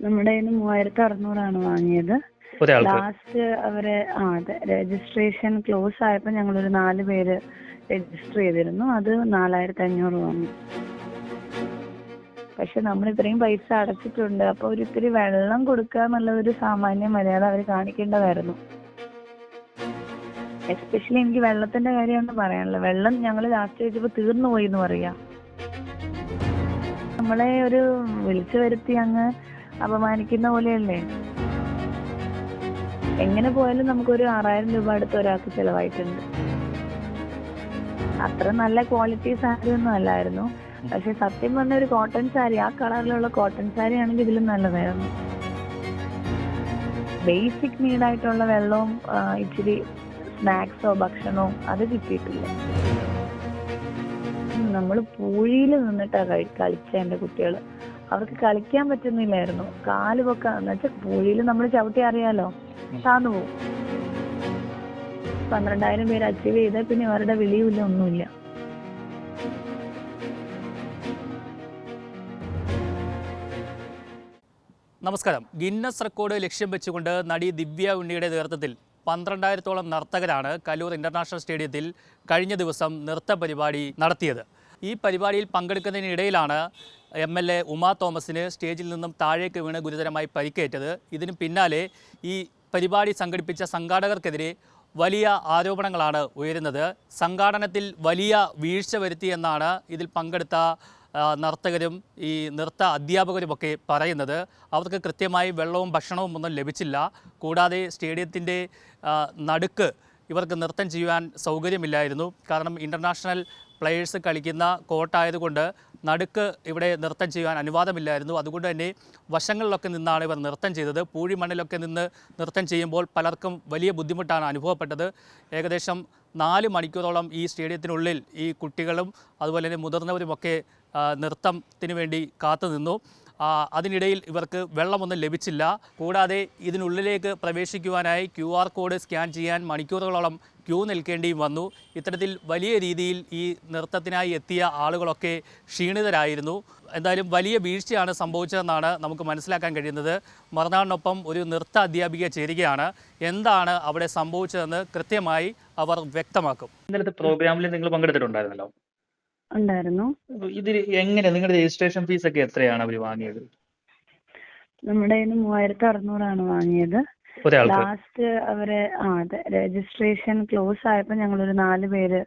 നമ്മുടെ കയ്യിൽ മൂവായിരത്തി അറുന്നൂറാണ് വാങ്ങിയത് ലാസ്റ്റ് അവർ ആ അതെ രജിസ്ട്രേഷൻ ക്ലോസ് ആയപ്പോൾ ഒരു നാല് പേര് രജിസ്റ്റർ ചെയ്തിരുന്നു. അത് നാലായിരത്തി അഞ്ഞൂറ് വാങ്ങി പക്ഷെ നമ്മൾ ഇത്രയും പൈസ അടച്ചിട്ടുണ്ട്. അപ്പൊ ഒരു ഇത്തിരി വെള്ളം കൊടുക്കുക എന്നുള്ള ഒരു സാമാന്യ മര്യാദ അവർ കാണിക്കേണ്ടതായിരുന്നു. എസ്പെഷ്യലി എനിക്ക് വെള്ളത്തിന്റെ കാര്യമാണ് പറയാനുള്ളത് വെള്ളം ഞങ്ങൾ ലാസ്റ്റ് വെച്ചപ്പോ തീർന്നു പോയി എന്ന് പറയാ. നമ്മളെ ഒരു വിളിച്ചു വരുത്തി അങ്ങ് അപമാനിക്കുന്ന പോലെയല്ലേ? എങ്ങനെ പോയാലും നമുക്കൊരു ആറായിരം രൂപ അടുത്ത് ഒരാൾക്ക് ചെലവായിട്ടുണ്ട്. അത്ര നല്ല ക്വാളിറ്റി സാരി ഒന്നും അല്ലായിരുന്നു. പക്ഷെ സത്യം പറഞ്ഞ ഒരു കോട്ടൺ സാരി ആ കളറിലുള്ള കോട്ടൺ സാരി ആണെങ്കിൽ ഇതിലും നല്ലതായിരുന്നു. ബേസിക് നീഡായിട്ടുള്ള വെള്ളവും ഇച്ചിരി സ്നാക്സോ ഭക്ഷണമോ അത് കിട്ടിയിട്ടില്ല. നമ്മൾ പൂഴിയിൽ കഴി കളിച്ച എന്റെ കുട്ടികൾ അവർക്ക് കളിക്കാൻ പറ്റുന്നില്ലായിരുന്നു. കാൽ പൊക്കാൻ എന്ന് വെച്ചാൽ പുഴയിൽ നമ്മൾ ചവിട്ടി അറിയാലോ? താന്നു പോകും പന്ത്രണ്ടായിരം പേര് അച്ചീവ് ചെയ്ത പിന്നെ അവരുടെ വിളിയുമില്ല ഒന്നുമില്ല. നമസ്കാരം. ഗിന്നസ് റെക്കോർഡ് ലക്ഷ്യം വെച്ചുകൊണ്ട് നടി ദിവ്യ ഉണ്ണിയുടെ നേതൃത്വത്തിൽ പന്ത്രണ്ടായിരത്തോളം നർത്തകരാണ് കലൂർ ഇന്റർനാഷണൽ സ്റ്റേഡിയത്തിൽ കഴിഞ്ഞ ദിവസം നൃത്ത പരിപാടി നടത്തിയത്. ഈ പരിപാടിയിൽ പങ്കെടുക്കുന്നതിനിടയിലാണ് എം എൽ എ ഉമാ തോമസിന് സ്റ്റേജിൽ നിന്നും താഴേക്ക് വീണ് ഗുരുതരമായി പരിക്കേറ്റത്. ഇതിന് പിന്നാലെ ഈ പരിപാടി സംഘടിപ്പിച്ച സംഘാടകർക്കെതിരെ വലിയ ആരോപണങ്ങളാണ് ഉയരുന്നത്. സംഘാടനത്തിൽ വലിയ വീഴ്ച വരുത്തിയെന്നാണ് ഇതിൽ പങ്കെടുത്ത നർത്തകരും ഈ നൃത്ത അധ്യാപകരുമൊക്കെ പറയുന്നത്. അവർക്ക് കൃത്യമായി വെള്ളവും ഭക്ഷണവും ഒന്നും ലഭിച്ചില്ല. കൂടാതെ സ്റ്റേഡിയത്തിന്റെ നടുക്ക് ഇവർക്ക് നൃത്തം ചെയ്യുവാൻ സൗകര്യമില്ലായിരുന്നു. കാരണം ഇന്റർനാഷണൽ പ്ലെയേഴ്സ് കളിക്കുന്ന കോർട്ടായതുകൊണ്ട് നടുക്ക് ഇവിടെ നൃത്തം ചെയ്യാൻ അനുവാദമില്ലായിരുന്നു. അതുകൊണ്ട് തന്നെ വശങ്ങളിലൊക്കെ നിന്നാണ് ഇവർ നൃത്തം ചെയ്തത്. പൂഴിമണ്ണിലൊക്കെ നിന്ന് നൃത്തം ചെയ്യുമ്പോൾ പലർക്കും വലിയ ബുദ്ധിമുട്ടാണ് അനുഭവപ്പെട്ടത്. ഏകദേശം നാല് മണിക്കൂറോളം ഈ സ്റ്റേഡിയത്തിനുള്ളിൽ ഈ കുട്ടികളും അതുപോലെ തന്നെ മുതിർന്നവരുമൊക്കെ നൃത്തത്തിന് വേണ്ടി കാത്തു നിന്നു അതിനിടയിൽ ഇവർക്ക് വെള്ളമൊന്നും ലഭിച്ചില്ല. കൂടാതെ ഇതിനുള്ളിലേക്ക് പ്രവേശിക്കുവാനായി ക്യു ആർ കോഡ് സ്കാൻ ചെയ്യാൻ മണിക്കൂറുകളോളം ക്യൂ നിൽക്കേണ്ടിയും വന്നു. ഇത്തരത്തിൽ വലിയ രീതിയിൽ ഈ നൃത്തത്തിനായി എത്തിയ ആളുകളൊക്കെ ക്ഷീണിതരായിരുന്നു. എന്തായാലും വലിയ വീഴ്ചയാണ് സംഭവിച്ചതെന്നാണ് നമുക്ക് മനസ്സിലാക്കാൻ കഴിയുന്നത്. മറുനാടിനൊപ്പം ഒരു നൃത്ത അധ്യാപിക ചേരുകയാണ്. എന്താണ് അവിടെ സംഭവിച്ചതെന്ന് കൃത്യമായി അവർ വ്യക്തമാക്കും. ഇന്നലത്തെ പ്രോഗ്രാമിൽ നിങ്ങൾ പങ്കെടുത്തിട്ടുണ്ടായിരുന്നല്ലോ? ഉണ്ടായിരുന്നു. ഇതിൽ എങ്ങനെ നിങ്ങളുടെ രജിസ്ട്രേഷൻ ഫീസ് ഒക്കെ എത്രയാണ് അവർ വാങ്ങിയത്? നമ്മുടെ കയ്യിൽ മൂവായിരത്തി അറുന്നൂറാണ് വാങ്ങിയത് ലാസ്റ്റ് അവർ ആ അതെ രജിസ്ട്രേഷൻ ക്ലോസ് ആയപ്പോൾ ഒരു നാല് പേര്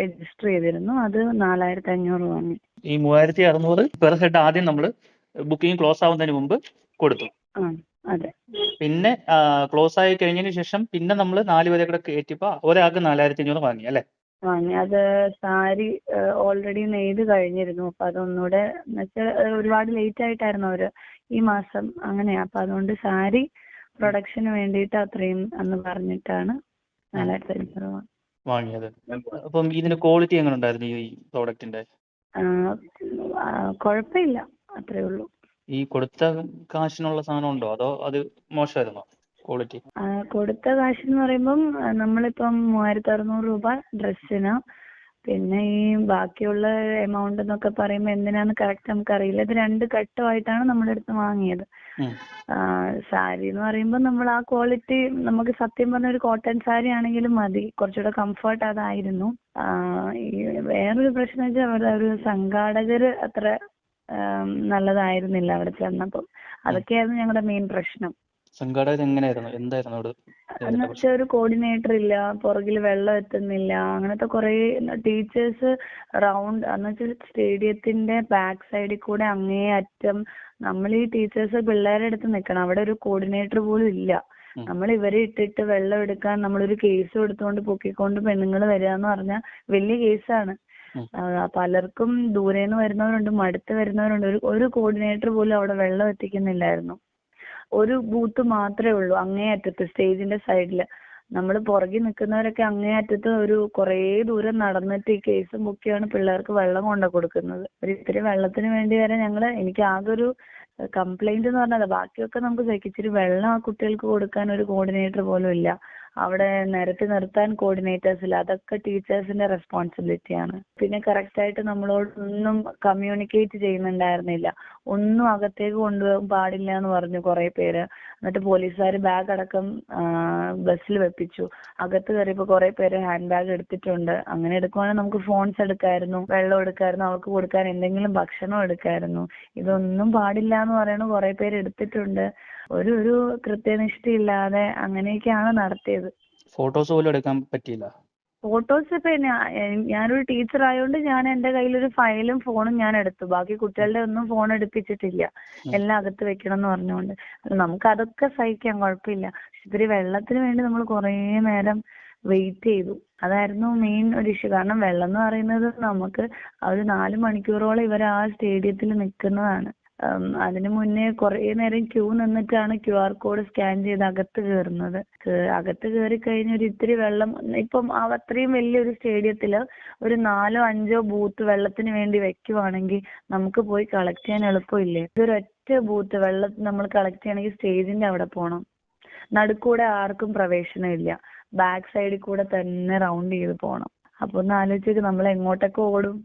രജിസ്റ്റർ ചെയ്തിരുന്നു. അത് നാലായിരത്തി അഞ്ഞൂറ് വാങ്ങി. ഈ മൂവായിരത്തി അറുന്നൂറ് പെർ ഹെഡ് ആദ്യം നമ്മൾ ബുക്കിംഗ് ക്ലോസ് ആവുന്നതിന് മുമ്പ് കൊടുത്തു. അതെ. പിന്നെ ക്ലോസ് ആയി കഴിഞ്ഞതിന് ശേഷം പിന്നെ നമ്മൾ നാല് പേരെ കൂടെ കയറ്റിയപ്പോൾ ഒരാൾക്ക് നാലായിരത്തി അഞ്ഞൂറ് വാങ്ങി അല്ലേ? വാങ്ങി. അത് സാരി ഓൾറെഡി നെയ്ത് കഴിഞ്ഞിരുന്നു. അപ്പൊ അതൊന്നുകൂടെ എന്നുവെച്ചാൽ ഒരുപാട് ലേറ്റ് ആയിട്ടായിരുന്നു അവർ ഈ മാസം അങ്ങനെയാ. അപ്പൊ അതുകൊണ്ട് സാരി പ്രൊഡക്ഷന് വേണ്ടിയിട്ട് അത്രയും അന്ന് പറഞ്ഞിട്ടാണ് നാലായിരത്തി അഞ്ഞൂറ് വാങ്ങി വാങ്ങിയത്. അപ്പം ഇതിന്റെ ക്വാളിറ്റി എങ്ങനെ ഉണ്ടായിരുന്നു ഈ പ്രോഡക്റ്റിന്റെ ആ, ആ, കുഴപ്പമില്ല. അത്രേ ഉള്ളൂ. ഈ കൊടുത്ത കാശിനുള്ള സാധനം ഉണ്ടോ? അതോ അത് മോശമായിരുന്നോ? ക്വാളിറ്റി കൊടുത്ത കാശ് എന്ന് പറയുമ്പം നമ്മളിപ്പോ മൂവായിരത്തി അറുന്നൂറ് രൂപ ഡ്രസ്സിന്. പിന്നെ ഈ ബാക്കിയുള്ള എമൗണ്ട് എന്നൊക്കെ പറയുമ്പോൾ എന്തിനാന്ന് കറക്റ്റ് നമുക്കറിയില്ല. ഇത് രണ്ട് ഘട്ടമായിട്ടാണ് നമ്മുടെ അടുത്ത് വാങ്ങിയത് സാരി എന്ന് പറയുമ്പോൾ നമ്മൾ ആ ക്വാളിറ്റി നമുക്ക് സത്യം പറഞ്ഞ ഒരു കോട്ടൺ സാരി ആണെങ്കിലും മതി. കുറച്ചുകൂടെ കംഫർട്ട് അതായിരുന്നു. വേറൊരു പ്രശ്നം വെച്ചാൽ അവിടെ ഒരു സംഘാടകർ അത്ര നല്ലതായിരുന്നില്ല അവിടെ ചെന്നപ്പം. അതൊക്കെയായിരുന്നു ഞങ്ങളുടെ മെയിൻ പ്രശ്നം. സംഘാടകർ എങ്ങനെയായിരുന്നു? എന്തായിരുന്നു അവിടെ എന്ന് വെച്ചാൽ ഒരു കോർഡിനേറ്റർ ഇല്ല പുറകിൽ വെള്ളം എത്തുന്നില്ല അങ്ങനത്തെ കുറെ ടീച്ചേഴ്സ് റൗണ്ട് എന്ന് വെച്ചാൽ സ്റ്റേഡിയത്തിന്റെ ബാക്ക് സൈഡിൽ കൂടെ അങ്ങേ അറ്റം നമ്മൾ ഈ ടീച്ചേഴ്സ് പിള്ളേരുടെ അടുത്ത് നിൽക്കണം അവിടെ ഒരു കോർഡിനേറ്റർ പോലും ഇല്ല. നമ്മൾ ഇവരെ ഇട്ടിട്ട് വെള്ളം എടുക്കാൻ നമ്മളൊരു കേസ് എടുത്തുകൊണ്ട് പൊക്കിക്കൊണ്ട് പെണ്ണുങ്ങൾ വരിക എന്ന് പറഞ്ഞാൽ വലിയ കേസാണ് ആണ്. പലർക്കും നിന്ന് വരുന്നവരുണ്ട് മടുത്ത് വരുന്നവരുണ്ട്. ഒരു ഒരു കോർഡിനേറ്റർ പോലും അവിടെ വെള്ളം എത്തിക്കുന്നില്ലായിരുന്നു. ഒരു ബൂത്ത് മാത്രമേ ഉള്ളൂ അങ്ങേ അറ്റത്ത് സ്റ്റേജിന്റെ സൈഡിൽ. നമ്മൾ പുറകിൽ നിൽക്കുന്നവരൊക്കെ അങ്ങേ അറ്റത്ത് ഒരു കുറേ ദൂരം നടന്നിട്ട് ഈ കേസും ബുക്കിയാണ് പിള്ളേർക്ക് വെള്ളം കൊണ്ടു കൊടുക്കുന്നത്. ഒരു ഇത്തിരി വെള്ളത്തിന് വേണ്ടി വരെ ഞങ്ങൾ എനിക്ക് ആകെ ഒരു കംപ്ലൈന്റ് എന്ന് പറഞ്ഞാൽ ബാക്കിയൊക്കെ നമുക്ക് സഹിക്കാം. ഇച്ചിരി വെള്ളം ആ കുട്ടികൾക്ക് കൊടുക്കാൻ ഒരു കോർഡിനേറ്റർ പോലും ഇല്ല. അവിടെ നിരത്തി നിർത്താൻ കോർഡിനേറ്റേഴ്സ് ഇല്ല അതൊക്കെ ടീച്ചേഴ്സിന്റെ റെസ്പോൺസിബിലിറ്റിയാണ് പിന്നെ കറക്റ്റ് ആയിട്ട് നമ്മളോട് ഒന്നും കമ്മ്യൂണിക്കേറ്റ് ചെയ്യുന്നുണ്ടായിരുന്നില്ല. ഒന്നും അകത്തേക്ക് കൊണ്ടുപോകാൻ പാടില്ല എന്ന് പറഞ്ഞു കുറെ പേര്. എന്നിട്ട് പോലീസുകാർ ബാഗ് അടക്കം ബസ്സിൽ വെപ്പിച്ചു. അകത്ത് കയറിയപ്പോൾ കുറെ പേര് ഹാൻഡ് ബാഗ് എടുത്തിട്ടുണ്ട്. അങ്ങനെ എടുക്കുവാണെങ്കിൽ നമുക്ക് ഫോൺസ് എടുക്കായിരുന്നു വെള്ളം എടുക്കായിരുന്നു അവർക്ക് കൊടുക്കാൻ എന്തെങ്കിലും ഭക്ഷണം എടുക്കായിരുന്നു. ഇതൊന്നും പാടില്ല എന്ന് പറയണ കുറെ പേര് എടുത്തിട്ടുണ്ട്. ഒരു ഒരു കൃത്യനിഷ്ഠയില്ലാതെ അങ്ങനെയൊക്കെയാണ് നടത്തിയത്. ഫോട്ടോസ് പോലും എടുക്കാൻ പറ്റിയില്ല. ഫോട്ടോസ് ഇപ്പൊ ഞാനൊരു ടീച്ചർ ആയതുകൊണ്ട് ഞാൻ എന്റെ കയ്യിലൊരു ഫയലും ഫോണും ഞാൻ എടുത്തു. ബാക്കി കുട്ടികളുടെ ഒന്നും ഫോൺ എടുപ്പിച്ചിട്ടില്ല. എല്ലാം അകത്ത് വെക്കണം എന്ന് പറഞ്ഞുകൊണ്ട് നമുക്ക് അതൊക്കെ സഹിക്കാം കുഴപ്പമില്ല. പക്ഷെ ഇത്തിരി വെള്ളത്തിന് വേണ്ടി നമ്മൾ കുറേ നേരം വെയിറ്റ് ചെയ്തു. അതായിരുന്നു മെയിൻ ഒരു ഇഷ്യൂ കാരണം വെള്ളം എന്ന് പറയുന്നത് നമുക്ക് ആ ഒരു നാല് മണിക്കൂറോളം ഇവർ ആ സ്റ്റേഡിയത്തിൽ നിൽക്കുന്നതാണ്. അതിനു മുന്നേ കുറേ നേരം ക്യൂ നിന്നിട്ടാണ് ക്യു ആർ കോഡ് സ്കാൻ ചെയ്ത് അകത്ത് കയറുന്നത്. അകത്ത് കയറി കഴിഞ്ഞ ഒരു ഇത്തിരി വെള്ളം ഇപ്പം അത്രയും വലിയൊരു സ്റ്റേഡിയത്തിൽ ഒരു നാലോ അഞ്ചോ ബൂത്ത് വെള്ളത്തിന് വേണ്ടി വെക്കുവാണെങ്കിൽ നമുക്ക് പോയി കളക്ട് ചെയ്യാൻ എളുപ്പമില്ലേ? ഇതൊരൊറ്റ ബൂത്ത് വെള്ളം നമ്മൾ കളക്ട് ചെയ്യണമെങ്കിൽ സ്റ്റേജിന്റെ അവിടെ പോകണം നടുക്കൂടെ ആർക്കും പ്രവേശനം ഇല്ല ബാക്ക് സൈഡിൽ കൂടെ തന്നെ റൗണ്ട് ചെയ്ത് പോകണം അപ്പൊ ഒന്ന് ആലോചിച്ച് നമ്മൾ എങ്ങോട്ടൊക്കെ ഓടും.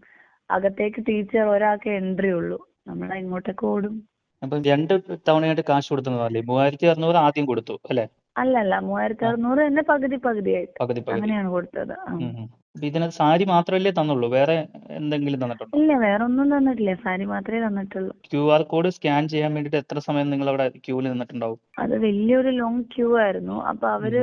അകത്തേക്ക് ടീച്ചർ ഒരാൾക്ക് എൻട്രി ഉള്ളൂ. നമ്മൾ എങ്ങോട്ടൊക്കെ ഓടും. അപ്പൊ രണ്ട് തവണയായിട്ട് കാശ് കൊടുക്കുന്നതല്ലേ മൂവായിരത്തി അറുന്നൂറ് ആദ്യം കൊടുത്തു അല്ലെ? അല്ലല്ല മൂവായിരത്തി അറുന്നൂറ് തന്നെ പകുതി പകുതിയായിട്ട്. പകുതി പകുതി. അങ്ങനെയാണ് കൊടുത്തത്. ഇതിനകത്ത് സാരി മാത്രമല്ലേ തന്നുള്ളൂ? വേറെ എന്തെങ്കിലും തന്നിട്ടുണ്ടോ? ഇല്ല വേറെ ഒന്നും തന്നിട്ടില്ല. സാരി മാത്രമേ തന്നിട്ടുള്ളൂ. ക്യു ആർ കോഡ് സ്കാൻ ചെയ്യാൻ വേണ്ടിയിട്ട് എത്ര സമയം നിങ്ങൾ അവിടെ ക്യൂവിൽ നിന്നിട്ടുണ്ടാവും? അത് വലിയൊരു ലോങ് ക്യൂ ആയിരുന്നു. അപ്പൊ അവർ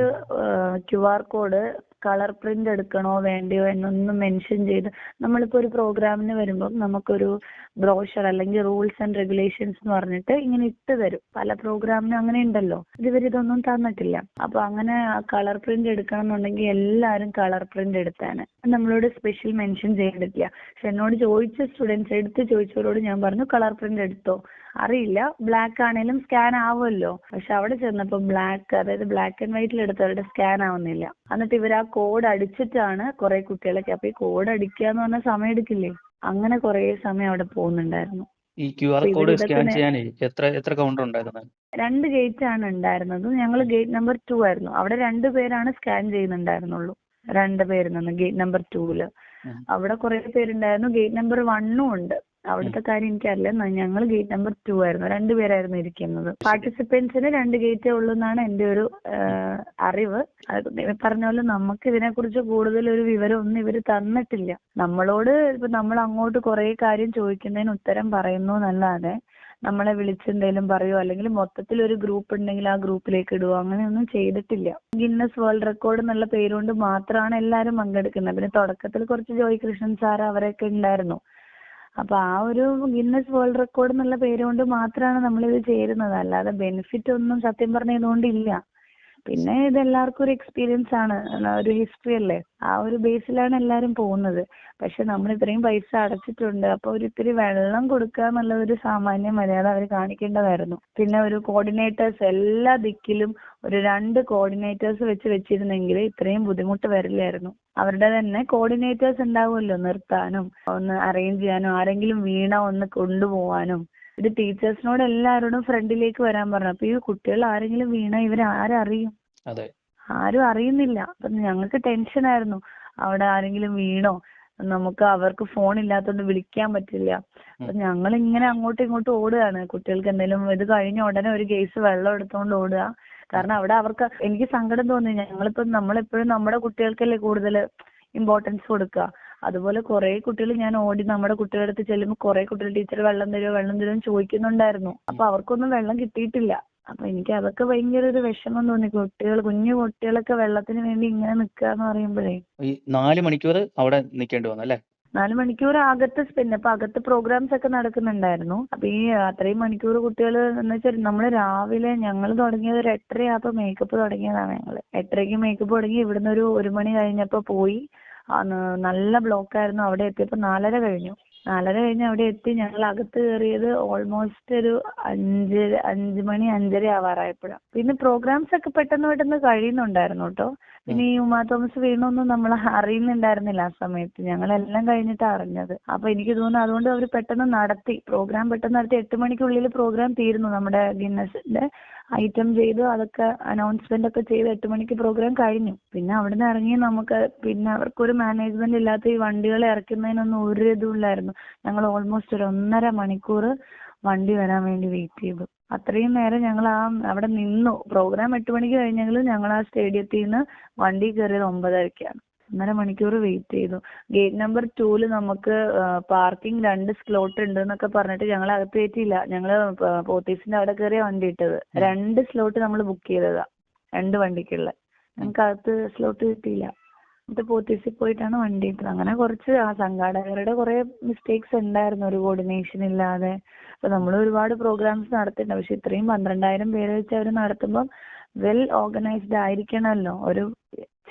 Q R code colour print എടുക്കണോ വേണ്ടയോ എന്നൊന്നും മെൻഷൻ ചെയ്ത് നമ്മളിപ്പോ ഒരു പ്രോഗ്രാമിന് വരുമ്പോൾ നമുക്കൊരു ബ്രോഷർ അല്ലെങ്കിൽ റൂൾസ് ആൻഡ് റെഗുലേഷൻസ് എന്ന് പറഞ്ഞിട്ട് ഇങ്ങനെ ഇട്ട് തരും. പല പ്രോഗ്രാമിനും അങ്ങനെ ഉണ്ടല്ലോ. ഇത് ഇവരിതൊന്നും തന്നിട്ടില്ല. അപ്പൊ അങ്ങനെ കളർ പ്രിന്റ് എടുക്കണം എന്നുണ്ടെങ്കിൽ എല്ലാവരും കളർ പ്രിന്റ് എടുത്താണ്. നമ്മളോട് സ്പെഷ്യൽ മെൻഷൻ ചെയ്തിട്ടില്ല. പക്ഷെ എന്നോട് ചോദിച്ച സ്റ്റുഡൻസ് എടുത്ത് ചോദിച്ചവരോട് ഞാൻ പറഞ്ഞു കളർ പ്രിന്റ് എടുത്തോ? അറിയില്ല. ബ്ലാക്ക് ആണെങ്കിലും സ്കാൻ ആവുമല്ലോ. പക്ഷെ അവിടെ ചെന്നപ്പോൾ ബ്ലാക്ക് അതായത് ബ്ലാക്ക് ആൻഡ് വൈറ്റിൽ എടുത്തവരുടെ സ്കാൻ ആവുന്നില്ല. എന്നിട്ട് ഇവർ ആ കോഡ് അടിച്ചിട്ടാണ് കുറെ കുട്ടികളൊക്കെ അപ്പൊ ഈ കോഡ് അടിക്കുക എന്ന് പറഞ്ഞാൽ സമയം എടുക്കില്ലേ? അങ്ങനെ കുറെ സമയം അവിടെ പോകുന്നുണ്ടായിരുന്നു. ഈ ക്യു ആർ കോഡ് സ്കാൻ എത്ര എത്ര കൗണ്ടർ ഉണ്ടായിരുന്നു? രണ്ട് ഗേറ്റ് ആണ് ഉണ്ടായിരുന്നത്. ഞങ്ങൾ ഗേറ്റ് നമ്പർ ടു ആയിരുന്നു. അവിടെ രണ്ട് പേരാണ് സ്കാൻ ചെയ്യുന്നുണ്ടായിരുന്നുള്ളൂ. രണ്ട് പേര് നിന്ന് ഗേറ്റ് നമ്പർ ടൂൽ. അവിടെ കുറെ പേരുണ്ടായിരുന്നു. ഗേറ്റ് നമ്പർ വണ്ണും ഉണ്ട്. അവിടുത്തെ കാര്യം എനിക്കറിയില്ല. ഞങ്ങൾ ഗേറ്റ് നമ്പർ ടു ആയിരുന്നു. രണ്ടുപേരായിരുന്നു ഇരിക്കുന്നത്. പാർട്ടിസിപ്പൻസിന് രണ്ട് ഗേറ്റേ ഉള്ളൂ എന്നാണ് എന്റെ ഒരു അറിവ്. പറഞ്ഞ പോലെ നമുക്ക് ഇതിനെ കുറിച്ച് കൂടുതൽ ഒരു വിവരം ഒന്നും ഇവർ തന്നിട്ടില്ല. നമ്മളോട് ഇപ്പൊ നമ്മൾ അങ്ങോട്ട് കുറെ കാര്യം ചോദിക്കുന്നതിന് ഉത്തരം പറയുന്നു എന്നല്ലാതെ നമ്മളെ വിളിച്ചെന്തേലും പറയോ? അല്ലെങ്കിൽ മൊത്തത്തിൽ ഒരു ഗ്രൂപ്പ് ഉണ്ടെങ്കിൽ ആ ഗ്രൂപ്പിലേക്ക് ഇടുവോ? അങ്ങനെയൊന്നും ചെയ്തിട്ടില്ല. ഗിന്നസ് വേൾഡ് റെക്കോർഡ് എന്നുള്ള പേരുകൊണ്ട് മാത്രമാണ് എല്ലാവരും പങ്കെടുക്കുന്നത്. പിന്നെ തുടക്കത്തിൽ കുറച്ച് ജോയ് കൃഷ്ണൻ സാർ അവരൊക്കെ ഉണ്ടായിരുന്നു. അപ്പൊ ആ ഒരു ഗിന്നസ് വേൾഡ് റെക്കോർഡ് എന്നുള്ള പേര് കൊണ്ട് മാത്രമാണ് നമ്മളിത് ചേരുന്നത്. അല്ലാതെ ബെനിഫിറ്റ് ഒന്നും സത്യം പറഞ്ഞ ഇതുകൊണ്ട് ഇല്ല. പിന്നെ ഇത് എല്ലാവർക്കും ഒരു എക്സ്പീരിയൻസ് ആണ്. ഒരു ഹിസ്റ്ററി അല്ലേ? ആ ഒരു ബേസിലാണ് എല്ലാരും പോകുന്നത്. പക്ഷെ നമ്മൾ ഇത്രയും പൈസ അടച്ചിട്ടുണ്ട്. അപ്പോൾ ഒരു ഇത്തിരി വെള്ളം കൊടുക്കുക എന്നുള്ള ഒരു സാമാന്യ മര്യാദ അവർ കാണിക്കേണ്ടതായിരുന്നു. പിന്നെ ഒരു കോർഡിനേറ്റേഴ്സ് എല്ലാ ദിക്കിലും ഒരു രണ്ട് കോർഡിനേറ്റേഴ്സ് വെച്ച് വെച്ചിരുന്നെങ്കിൽ ഇത്രയും ബുദ്ധിമുട്ട് വരില്ലായിരുന്നു. അവരുടെ തന്നെ കോർഡിനേറ്റേഴ്സ് ഉണ്ടാവുമല്ലോ നിർത്താനും ഒന്ന് അറേഞ്ച് ചെയ്യാനും ആരെങ്കിലും വീണ ഒന്ന് കൊണ്ടുപോവാനും. ഇത് ടീച്ചേഴ്സിനോട് എല്ലാവരോടും ഫ്രണ്ടിലേക്ക് വരാൻ പറഞ്ഞു. അപ്പൊ ഈ കുട്ടികൾ ആരെങ്കിലും വീണ ഇവർ ആരറിയും ആരും അറിയുന്നില്ല. അപ്പൊ ഞങ്ങൾക്ക് ടെൻഷൻ ആയിരുന്നു. അവിടെ ആരെങ്കിലും വീണോ? നമുക്ക് അവർക്ക് ഫോൺ ഇല്ലാത്തതുകൊണ്ട് വിളിക്കാൻ പറ്റില്ല. അപ്പൊ ഞങ്ങൾ ഇങ്ങനെ അങ്ങോട്ടും ഇങ്ങോട്ടും ഓടുകയാണ്. കുട്ടികൾക്ക് എന്തെങ്കിലും ഇത് കഴിഞ്ഞ ഉടനെ ഒരു കേസ് വെള്ളം എടുത്തോണ്ട് ഓടുക. കാരണം അവിടെ അവർക്ക് എനിക്ക് സങ്കടം തോന്നി. ഞങ്ങളിപ്പോ നമ്മളെപ്പോഴും നമ്മുടെ കുട്ടികൾക്കല്ലേ കൂടുതൽ ഇമ്പോർട്ടൻസ് കൊടുക്കുക. അതുപോലെ കുറെ കുട്ടികൾ ഞാൻ ഓടി നമ്മുടെ കുട്ടികളുടെ അടുത്ത് ചെല്ലുമ്പോൾ കുറെ കുട്ടികൾ ടീച്ചർ വെള്ളം തരുമോ? വെള്ളം തരുമോ? ചോദിക്കുന്നുണ്ടായിരുന്നു. അപ്പൊ അവർക്കൊന്നും വെള്ളം കിട്ടിയിട്ടില്ല. അപ്പൊ എനിക്ക് അതൊക്കെ ഭയങ്കര ഒരു വിഷമം തോന്നി. കുട്ടികൾ കുഞ്ഞു കുട്ടികളൊക്കെ വെള്ളത്തിന് വേണ്ടി ഇങ്ങനെ നിൽക്കുക എന്ന് പറയുമ്പോഴേ. ഈ നാല് മണിക്കൂർ അവിടെ നിൽക്കേണ്ടി വന്നു അല്ലേ? നാല് മണിക്കൂർ അകത്ത് സ്പെൻഡ് അപ്പൊ അകത്ത് പ്രോഗ്രാംസ് ഒക്കെ നടക്കുന്നുണ്ടായിരുന്നു. അപ്പൊ ഈ അത്രയും മണിക്കൂർ കുട്ടികൾ എന്ന് വെച്ചാൽ നമ്മൾ രാവിലെ ഞങ്ങൾ തുടങ്ങിയത് ഒരു എട്ടരയായപ്പോ മേക്കപ്പ് തുടങ്ങിയതാണ് ഞങ്ങൾ. എട്ടരയ്ക്ക് മേക്കപ്പ് തുടങ്ങി. ഇവിടുന്ന് ഒരു ഒരു മണി കഴിഞ്ഞപ്പോ പോയി. നല്ല ബ്ലോക്കായിരുന്നു അവിടെ എത്തിയപ്പോ നാലര കഴിഞ്ഞു. നാലര കഴിഞ്ഞ് അവിടെ എത്തി ഞങ്ങൾ അകത്ത് കയറിയത് ഓൾമോസ്റ്റ് ഒരു അഞ്ച് അഞ്ച് മണി അഞ്ചര ആവാറായപ്പോഴാണ് പിന്നെ പ്രോഗ്രാംസ് ഒക്കെ പെട്ടെന്ന് പെട്ടെന്ന് കഴിയുന്നുണ്ടായിരുന്നു കേട്ടോ. പിന്നെ ഈ ഉമാ തോമസ് വീണൊന്നും നമ്മൾ അറിയുന്നുണ്ടായിരുന്നില്ല ആ സമയത്ത്. ഞങ്ങളെല്ലാം കഴിഞ്ഞിട്ടാ അറിഞ്ഞത്. അപ്പൊ എനിക്ക് തോന്നുന്നു അതുകൊണ്ട് അവർ പെട്ടെന്ന് നടത്തി. പ്രോഗ്രാം പെട്ടെന്ന് നടത്തി. എട്ട് മണിക്കുള്ളിൽ പ്രോഗ്രാം തീരുന്നു നമ്മുടെ ഗിന്നസിന്റെ ഐറ്റം ചെയ്തു അതൊക്കെ അനൗൺസ്മെന്റ് ഒക്കെ ചെയ്ത് എട്ട് മണിക്ക് പ്രോഗ്രാം കഴിഞ്ഞു. പിന്നെ അവിടുന്ന് ഇറങ്ങി നമുക്ക് പിന്നെ അവർക്കൊരു മാനേജ്മെന്റ് ഇല്ലാത്ത ഈ വണ്ടികൾ ഇറക്കുന്നതിനൊന്നും ഒരു ഇതും ഇല്ലായിരുന്നു. ഞങ്ങൾ ഓൾമോസ്റ്റ് ഒരു ഒന്നര മണിക്കൂർ വണ്ടി വരാൻ വേണ്ടി വെയിറ്റ് ചെയ്തു. അത്രയും നേരം ഞങ്ങൾ ആ അവിടെ നിന്നു. പ്രോഗ്രാം എട്ട് മണിക്ക് കഴിഞ്ഞെങ്കിലും ഞങ്ങൾ ആ സ്റ്റേഡിയത്തിൽ നിന്ന് വണ്ടി കയറിയത് ഒമ്പതരക്കാണ്. ഒന്നര മണിക്കൂർ വെയിറ്റ് ചെയ്തു. ഗേറ്റ് നമ്പർ ടൂൽ നമുക്ക് പാർക്കിംഗ് രണ്ട് സ്ലോട്ട് ഉണ്ട് എന്നൊക്കെ പറഞ്ഞിട്ട് ഞങ്ങൾ അകത്ത് കയറ്റിയില്ല. ഞങ്ങൾ പോത്തീസിന്റെ അവിടെ കയറിയ വണ്ടി ഇട്ടത്. രണ്ട് സ്ലോട്ട് നമ്മൾ ബുക്ക് ചെയ്തതാ. രണ്ട് വണ്ടിക്കുള്ള. ഞങ്ങൾക്ക് അകത്ത് സ്ലോട്ട് കിട്ടിയില്ല. എന്നിട്ട് പോത്തീസിൽ പോയിട്ടാണ് വണ്ടി ഇട്ടത്. അങ്ങനെ കുറച്ച് ആ സംഘാടകരുടെ കുറെ മിസ്റ്റേക്സ് ഉണ്ടായിരുന്നു. ഒരു കോർഡിനേഷൻ ഇല്ലാതെ. അപ്പൊ നമ്മൾ ഒരുപാട് പ്രോഗ്രാംസ് നടത്തിയിട്ടുണ്ട്. പക്ഷെ ഇത്രയും പന്ത്രണ്ടായിരം പേര് വെച്ച് അവർ നടത്തുമ്പോൾ വെൽ ഓർഗനൈസ്ഡ് ആയിരിക്കണമല്ലോ. ഒരു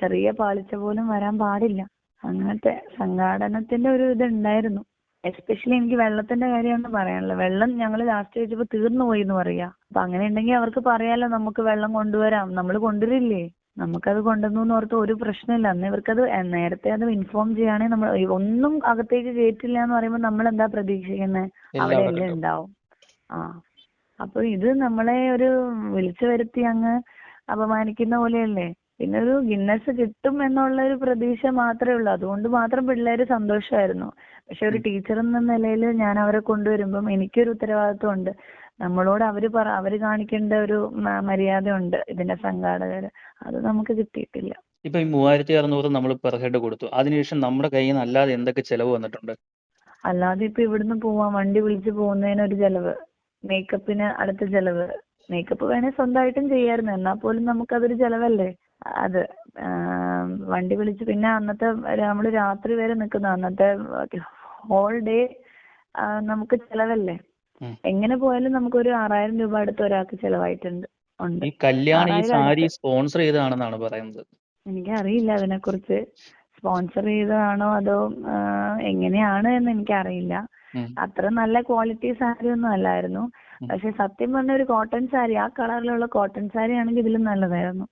ചെറിയ പാളിച്ച പോലും വരാൻ പാടില്ല. അങ്ങനത്തെ സംഘാടനത്തിന്റെ ഒരു ഇത് ഉണ്ടായിരുന്നു എസ്പെഷ്യലി എനിക്ക് വെള്ളത്തിന്റെ കാര്യമാണ് പറയാനുള്ളത്. വെള്ളം ഞങ്ങൾ ലാസ്റ്റ് വെച്ചപ്പോ തീർന്നു പോയി എന്ന് പറയാ. അപ്പൊ അങ്ങനെ ഉണ്ടെങ്കിൽ അവർക്ക് പറയാലോ നമുക്ക് വെള്ളം കൊണ്ടുവരാം. നമ്മൾ കൊണ്ടുവരില്ലേ? നമുക്കത് കൊണ്ടുവന്നു ഓർത്ത് ഒരു പ്രശ്നമില്ല. അന്ന് ഇവർക്കത് നേരത്തെ അത് ഇൻഫോം ചെയ്യുകയാണെങ്കിൽ നമ്മൾ ഒന്നും അകത്തേക്ക് കേറ്റില്ല എന്ന് പറയുമ്പോൾ നമ്മൾ എന്താ പ്രതീക്ഷിക്കുന്നത് അവിടെ എല്ലാം ഉണ്ടാവും. ആ. അപ്പൊ ഇത് നമ്മളെ ഒരു വിളിച്ചു വരുത്തി അങ്ങ് അപമാനിക്കുന്ന പോലെയല്ലേ? പിന്നെ ഒരു ഗിന്നസ് കിട്ടും എന്നുള്ള ഒരു പ്രതീക്ഷ മാത്രമേ ഉള്ളൂ. അതുകൊണ്ട് മാത്രം പിള്ളേര് സന്തോഷമായിരുന്നു. പക്ഷെ ഒരു ടീച്ചർ എന്ന നിലയിൽ ഞാൻ അവരെ കൊണ്ടുവരുമ്പം എനിക്കൊരു ഉത്തരവാദിത്വം ഉണ്ട് നമ്മളോട് അവർ പറ അവർ കാണിക്കേണ്ട ഒരു മര്യാദ ഉണ്ട് ഇതിന്റെ സംഘാടകര്. അത് നമുക്ക് കിട്ടിയിട്ടില്ല. ഇപ്പൊ ഈ മൂവായിരത്തി അറുന്നൂറ് നമ്മൾ പെർ ഹെഡ് കൊടുത്തു. അതിനുശേഷം നമ്മുടെ കയ്യിൽ നിന്ന് അല്ലാതെ എന്തൊക്കെ ചെലവ് വന്നിട്ടുണ്ട്? അല്ലാതെ ഇപ്പൊ ഇവിടുന്ന് പോവാൻ വണ്ടി വിളിച്ച് പോകുന്നതിന് ഒരു ചെലവ്. മേക്കപ്പിന് അടുത്ത ചെലവ്. മേക്കപ്പ് വേണേൽ സ്വന്തമായിട്ടും ചെയ്യായിരുന്നു. എന്നാൽ പോലും നമുക്കതൊരു ചെലവല്ലേ? അത് വണ്ടി വിളിച്ച് പിന്നെ അന്നത്തെ നമ്മൾ രാത്രി വരെ നിൽക്കുന്ന അന്നത്തെ ഹോൾ ഡേ നമുക്ക് ചെലവല്ലേ? എങ്ങനെ പോയാലും നമുക്ക് ഒരു ആറായിരം രൂപ അടുത്ത് ഒരാൾക്ക് ചെലവായിട്ടുണ്ട് ഉണ്ട്. ഈ കല്യാണി ഈ സാരി. സ്പോൺസർ ചെയ്തതാണെന്നാണ് പറയുന്നത്. എനിക്കറിയില്ല അതിനെക്കുറിച്ച്. സ്പോൺസർ ചെയ്തതാണോ അതോ എങ്ങനെയാണ് എന്ന് എനിക്കറിയില്ല. അറിയില്ല അത്ര നല്ല ക്വാളിറ്റി സാരി ഒന്നും അല്ലായിരുന്നു. പക്ഷെ സത്യം പറഞ്ഞ ഒരു കോട്ടൺ സാരി ആ കളറിലുള്ള കോട്ടൺ സാരി ആണെങ്കിൽ ഇതിലും നല്ലതായിരുന്നു.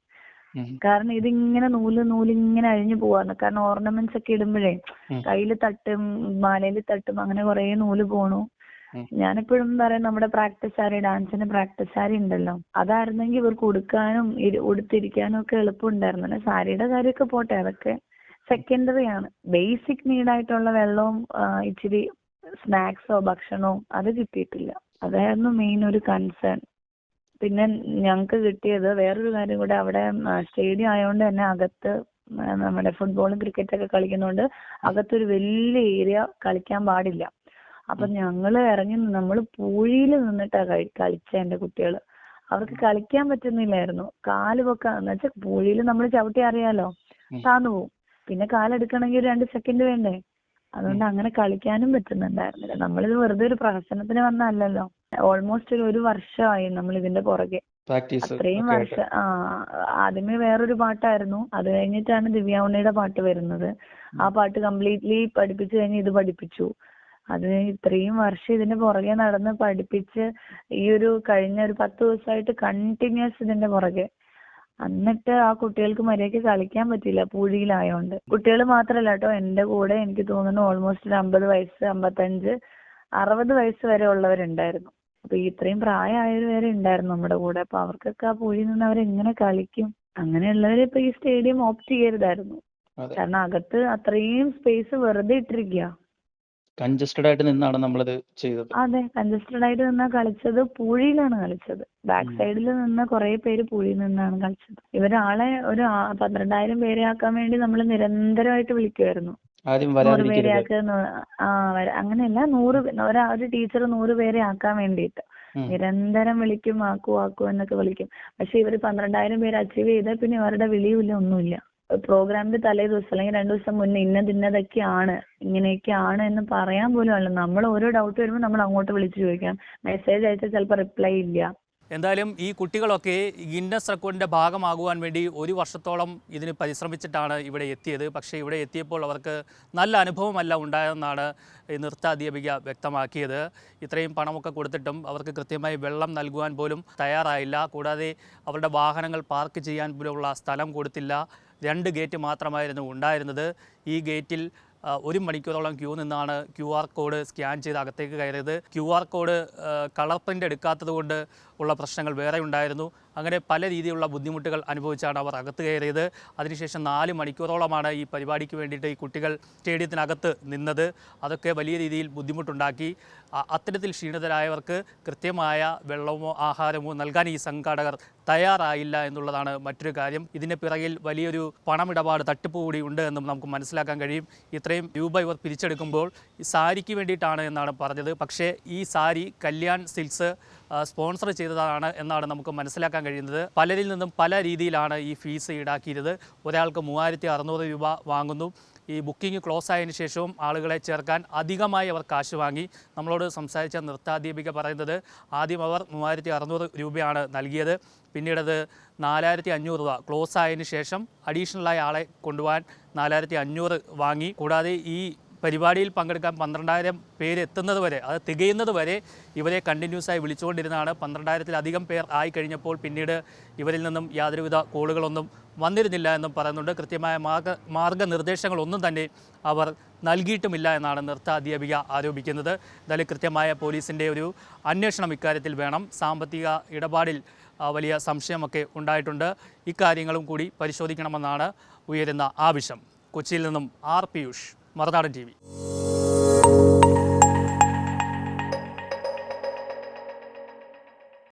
കാരണം ഇതിങ്ങനെ നൂൽ നൂൽ ഇങ്ങനെ അഴിഞ്ഞു പോവാണ്. കാരണം ഓർണമെന്റ്സ് ഒക്കെ ഇടുമ്പോഴേ കയ്യിൽ കയ്യിൽ തട്ടും മാലയിൽ തട്ടും അങ്ങനെ കുറേ നൂൽ പോണു. ഞാൻ ഞാനെപ്പോഴും പറയും നമ്മുടെ പ്രാക്ടീസ് സാരി ഡാൻസിന് പ്രാക്ടീസ് സാരി ഉണ്ടല്ലോ. അതായിരുന്നെങ്കിൽ ഇവർക്ക് ഉടുക്കാനും ഉടുത്തിരിക്കാനും ഒക്കെ എളുപ്പമുണ്ടായിരുന്നു. സാരിയുടെ കാര്യമൊക്കെ പോട്ടെ അതൊക്കെ സെക്കൻഡറി ആണ്. ബേസിക് നീഡായിട്ടുള്ള വെള്ളവും ഇച്ചിരി സ്നാക്സോ ഭക്ഷണമോ അത് കിട്ടിയിട്ടില്ല. അതായിരുന്നു മെയിൻ ഒരു കൺസേൺ പിന്നെ ഞങ്ങൾക്ക് കിട്ടിയത് വേറൊരു കാര്യം കൂടെ അവിടെ സ്റ്റേഡിയം ആയതുകൊണ്ട് തന്നെ അകത്ത് നമ്മുടെ ഫുട്ബോളും ക്രിക്കറ്റും ഒക്കെ കളിക്കുന്നതുകൊണ്ട് അകത്തൊരു വലിയ ഏരിയ കളിക്കാൻ പാടില്ല. അപ്പൊ ഞങ്ങൾ ഇറങ്ങി നമ്മൾ പൂഴിയിൽ നിന്നിട്ടാ കളി കളിച്ച എന്റെ കുട്ടികൾ അവർക്ക് കളിക്കാൻ പറ്റുന്നില്ലായിരുന്നു. കാൽ പൊക്കാൻ എന്ന് വെച്ചാൽ പൂഴിയിൽ നമ്മൾ ചവിട്ടി അറിയാലോ. താന്നു പോവും. പിന്നെ കാലെടുക്കണമെങ്കിൽ ഒരു രണ്ട് സെക്കൻഡ് വേണ്ടേ? അതുകൊണ്ട് അങ്ങനെ കളിക്കാനും പറ്റുന്നുണ്ടായിരുന്നില്ല. നമ്മളിത് വെറുതെ ഒരു പ്രഹസനത്തിന് വന്നതല്ലല്ലോ. ഓൾമോസ്റ്റ് ഒരു ഒരു വർഷമായി നമ്മൾ ഇതിന്റെ പുറകെ. അത്രയും വർഷം ആ ആദ്യമേ വേറൊരു പാട്ടായിരുന്നു. അത് കഴിഞ്ഞിട്ടാണ് ദിവ്യ ഉണ്ണിയുടെ പാട്ട് വരുന്നത്. ആ പാട്ട് കംപ്ലീറ്റ്ലി പഠിപ്പിച്ചു കഴിഞ്ഞ് ഇത് പഠിപ്പിച്ചു. അത് ഇത്രയും വർഷം ഇതിന്റെ പുറകെ നടന്ന് പഠിപ്പിച്ച് ഈ ഒരു കഴിഞ്ഞ ഒരു പത്ത് ദിവസമായിട്ട് കണ്ടിന്യൂസ് ഇതിന്റെ പുറകെ. എന്നിട്ട് ആ കുട്ടികൾക്ക് മര്യാദയ്ക്ക് കളിക്കാൻ പറ്റില്ല പൂഴിയിലായോണ്ട്. കുട്ടികൾ മാത്രമല്ല കേട്ടോ എന്റെ കൂടെ എനിക്ക് തോന്നുന്നു ഓൾമോസ്റ്റ് ഒരു അമ്പത് വയസ്സ് അമ്പത്തഞ്ച് അറുപത് വയസ്സ് വരെ ഉള്ളവരുണ്ടായിരുന്നു. അപ്പൊ ഇത്രയും പ്രായമായവർ വരെ ഉണ്ടായിരുന്നു നമ്മുടെ കൂടെ. അപ്പൊ അവർക്കൊക്കെ ആ പുഴയിൽ നിന്ന് അവരെങ്ങനെ കളിക്കും? അങ്ങനെയുള്ളവരെ ഇപ്പൊ ഈ സ്റ്റേഡിയം ഓപ്റ്റ് ചെയ്യരുതായിരുന്നു. കാരണം അകത്ത് അത്രയും സ്പേസ് വെറുതെ ഇട്ടിരിക്കുക കൺജസ്റ്റഡ് ആയിട്ട് നിന്നാണ് നമ്മളത് ചെയ്തത്. അതെ കൺജസ്റ്റഡ് ആയിട്ട് നിന്നാ കളിച്ചത് പൂഴിയിലാണ് കളിച്ചത്. ബാക്ക്. സൈഡിൽ നിന്ന് കുറെ പേര് പൂഴിയിൽ നിന്നാണ് കളിച്ചത്. ഇവരാളെ ഒരു പന്ത്രണ്ടായിരം പേരെ ആക്കാൻ വേണ്ടി നമ്മൾ നിരന്തരമായിട്ട് വിളിക്കുമായിരുന്നു നൂറ് പേരെ ആക്കുക ആ വര- അങ്ങനെയല്ല നൂറ് ഒരാ ഒരു ടീച്ചർ നൂറ് പേരെ ആക്കാൻ വേണ്ടിയിട്ട്. നിരന്തരം വിളിക്കും ആക്കൂ ആക്കൂ എന്നൊക്കെ വിളിക്കും. പക്ഷെ ഇവർ പന്ത്രണ്ടായിരം പേര് അച്ചീവ് ചെയ്താൽ പിന്നെ ഇവരുടെ വിളിയുമില്ല ഒന്നുമില്ല. പ്രോഗ്രാമിന്റെ തലേ ദിവസം അല്ലെങ്കിൽ രണ്ടു ദിവസം മുന്നേ ഇന്നത് ഇന്നതൊക്കെയാണ് ഇങ്ങനെയൊക്കെയാണ് എന്ന് പറയാൻ പോലും അല്ല. നമ്മൾ ഓരോ ഡൗട്ട് വരുമ്പോൾ നമ്മൾ അങ്ങോട്ട് വിളിച്ചു ചോദിക്കാം മെസ്സേജ് അയച്ചാൽ ചിലപ്പോൾ റിപ്ലൈ ഇല്ല. എന്തായാലും ഈ കുട്ടികളൊക്കെ ഗിന്നസ് റെക്കോർഡിന്റെ ഭാഗമാകുവാൻ വേണ്ടി ഒരു വർഷത്തോളം ഇതിന് പരിശ്രമിച്ചിട്ടാണ് ഇവിടെ എത്തിയത്. പക്ഷേ ഇവിടെ എത്തിയപ്പോൾ അവർക്ക് നല്ല അനുഭവമല്ല ഉണ്ടായതെന്നാണ് നൃത്താധ്യാപിക നൃത്ത വ്യക്തമാക്കിയത്. ഇത്രയും പണമൊക്കെ കൊടുത്തിട്ടും അവർക്ക് കൃത്യമായി വെള്ളം നൽകുവാൻ പോലും തയ്യാറായില്ല. കൂടാതെ അവരുടെ വാഹനങ്ങൾ പാർക്ക് ചെയ്യാൻ പോലുള്ള സ്ഥലം കൊടുത്തില്ല. രണ്ട് ഗേറ്റ് മാത്രമായിരുന്നു ഉണ്ടായിരുന്നത്. ഈ ഗേറ്റിൽ ഒരു മണിക്കൂറോളം ക്യൂ നിന്നാണ് ക്യു ആർ കോഡ് സ്കാൻ ചെയ്ത് അകത്തേക്ക് കയറിയത്. Q R code colour print എടുക്കാത്തത് കൊണ്ട് ഉള്ള പ്രശ്നങ്ങൾ വേറെ ഉണ്ടായിരുന്നു. അങ്ങനെ പല രീതിയിലുള്ള ബുദ്ധിമുട്ടുകൾ അനുഭവിച്ചാണ് അവർ അകത്ത് കയറിയത്. അതിനുശേഷം നാല് മണിക്കൂറോളമാണ് ഈ പരിപാടിക്ക് വേണ്ടിയിട്ട് ഈ കുട്ടികൾ സ്റ്റേഡിയത്തിനകത്ത് നിന്നത്. അതൊക്കെ വലിയ രീതിയിൽ ബുദ്ധിമുട്ടുണ്ടാക്കി. അത്തരത്തിൽ ക്ഷീണിതരായവർക്ക് കൃത്യമായ വെള്ളമോ ആഹാരമോ നൽകാൻ ഈ സംഘാടകർ തയ്യാറായില്ല എന്നുള്ളതാണ് മറ്റൊരു കാര്യം. ഇതിന് പിറകിൽ വലിയൊരു പണമിടപാട് തട്ടിപ്പ് കൂടി ഉണ്ട് എന്നും നമുക്ക് മനസ്സിലാക്കാൻ കഴിയും. ഇത്രയും രൂപ ഇവർ പിരിച്ചെടുക്കുമ്പോൾ സാരിക്ക് വേണ്ടിയിട്ടാണ് എന്നാണ് പറഞ്ഞത്. പക്ഷേ ഈ സാരി കല്യാൺ സിൽക്സ് ആ, സ്പോൺസർ ചെയ്തതാണ് എന്നാണ് നമുക്ക് മനസ്സിലാക്കാൻ കഴിയുന്നത്. പലരിൽ നിന്നും പല രീതിയിലാണ് ഈ ഫീസ് ഈടാക്കിയത്. ഒരാൾക്ക് മൂവായിരത്തി അറുന്നൂറ് രൂപ വാങ്ങുന്നു. ഈ ബുക്കിംഗ് ക്ലോസ് ആയതിനു ശേഷവും ആളുകളെ ചേർക്കാൻ അധികമായി അവർ കാശ് വാങ്ങി. നമ്മളോട് സംസാരിച്ച നൃത്താധ്യാപിക പറയുന്നത് ആദ്യം അവർ മൂവായിരത്തി അറുന്നൂറ് രൂപയാണ് നൽകിയത്. പിന്നീടത് നാലായിരത്തി അഞ്ഞൂറ് രൂപ ക്ലോസ് ആയതിനു ശേഷം അഡീഷണലായി ആളെ കൊണ്ടുപോകാൻ നാലായിരത്തി അഞ്ഞൂറ് വാങ്ങി. കൂടാതെ ഈ പരിപാടിയിൽ പങ്കെടുക്കാൻ പന്ത്രണ്ടായിരം പേര് എത്തുന്നത് വരെ അത് തികയുന്നത് വരെ ഇവരെ കണ്ടിന്യൂസ് ആയി വിളിച്ചുകൊണ്ടിരുന്നതാണ്. പന്ത്രണ്ടായിരത്തിലധികം പേർ ആയി കഴിഞ്ഞപ്പോൾ പിന്നീട് ഇവരിൽ നിന്നും യാതൊരുവിധ കോളുകളൊന്നും വന്നിരുന്നില്ല എന്നും പറയുന്നുണ്ട്. കൃത്യമായ മാർഗ മാർഗനിർദ്ദേശങ്ങളൊന്നും തന്നെ അവർ നൽകിയിട്ടുമില്ല എന്നാണ് നൃത്ത അധ്യാപിക ആരോപിക്കുന്നത്. എന്തായാലും കൃത്യമായ പോലീസിന്റെ ഒരു അന്വേഷണം ഇക്കാര്യത്തിൽ വേണം. സാമ്പത്തിക ഇടപാടിൽ വലിയ സംശയമൊക്കെ ഉണ്ടായിട്ടുണ്ട്. ഇക്കാര്യങ്ങളും കൂടി പരിശോധിക്കണമെന്നാണ് ഉയരുന്ന ആവശ്യം. കൊച്ചിയിൽ നിന്നും ആർ. പിയൂഷ്. മറുനാടൻ ടി